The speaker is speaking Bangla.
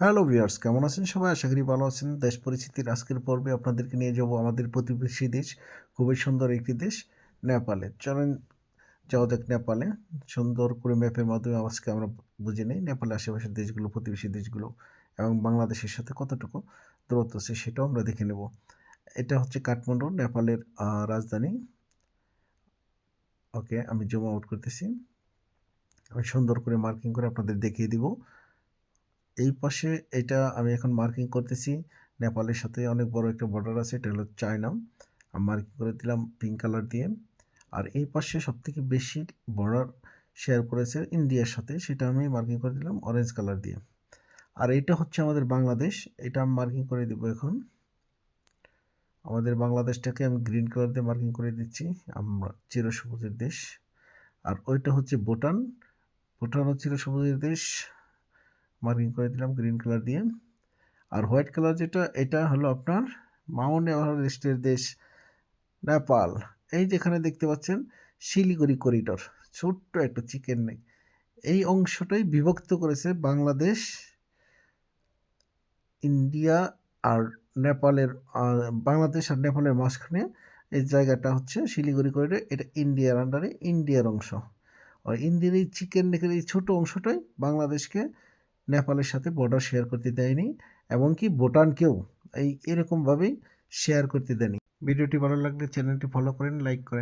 হ্যালো ভিউয়ার্স, কেমন আছেন সবাই? আশা করি ভালো আছেন। দেশ পরিস্থিতির আজকের পর্বে আপনাদেরকে নিয়ে যাব আমাদের প্রতিবেশী দেশ, খুবই সুন্দর একটি দেশ, নেপালে। চলেন যাওয়া যাক নেপালে। সুন্দর করে ম্যাপের মাধ্যমে আজকে আমরা বুঝে নিই নেপালের আশেপাশের দেশগুলো, প্রতিবেশী দেশগুলো এবং বাংলাদেশের সাথে কতটুকু দূরত্ব আছে সেটাও আমরা দেখে নেব। এটা হচ্ছে কাঠমান্ডু, নেপালের রাজধানী। ওকে, আমি জুম আউট করতেছি। আমি সুন্দর করে মার্কিং করে আপনাদের দেখিয়ে দিব। এই পাশে এটা আমি এখন মার্কিং করতেছি। নেপালের সাথে অনেক বড় একটা বর্ডার আছে, এটা হলো চায়না আমি মার্কিং করে দিলাম পিঙ্ক কালার দিয়ে। আর এই পাশে সবথেকে বেশি বর্ডার শেয়ার করেছে ইন্ডিয়ার সাথে, সেটা আমি মার্কিং করে দিলাম অরেঞ্জ কালার দিয়ে। আর এটা হচ্ছে আমাদের বাংলাদেশ, এটা আমি মার্কিং করে দেবো এখন। আমাদের বাংলাদেশটাকে আমি গ্রিন কালার দিয়ে মার্কিং করে দিচ্ছি, আমরা চিরসবুজের দেশ। আর ওইটা হচ্ছে ভুটান। ভুটান হচ্ছে চিরসবুজের দেশ। মার্কিং করে দিলাম গ্রিন কালার দিয়ে। আর হোয়াইট কালার যেটা, এটা হলো আপনার মাউন্ট এভারেস্টের দেশ, নেপাল। এই যেখানে দেখতে পাচ্ছেন, শিলিগুড়ি করিডোর ছোট্ট একটা চিকেন নেক এই অংশটাই বিভক্ত করেছে বাংলাদেশ, ইন্ডিয়া আর নেপালের বাংলাদেশ আর নেপালের মাঝখানে। এই জায়গাটা হচ্ছে শিলিগুড়ি করিডোর এটা ইন্ডিয়ার আন্ডারে ইন্ডিয়ার অংশ। আর ইন্ডিয়ার এই চিকেন নেকের এই ছোটো অংশটাই বাংলাদেশকে নেপালের সাথে বর্ডার শেয়ার করতে দেয়নি এবং কি ভুটানকেও এই এরকমভাবেই শেয়ার করতে দেয়নি। ভিডিওটি ভালো লাগলে চ্যানেলটি ফলো করেন লাইক করেন।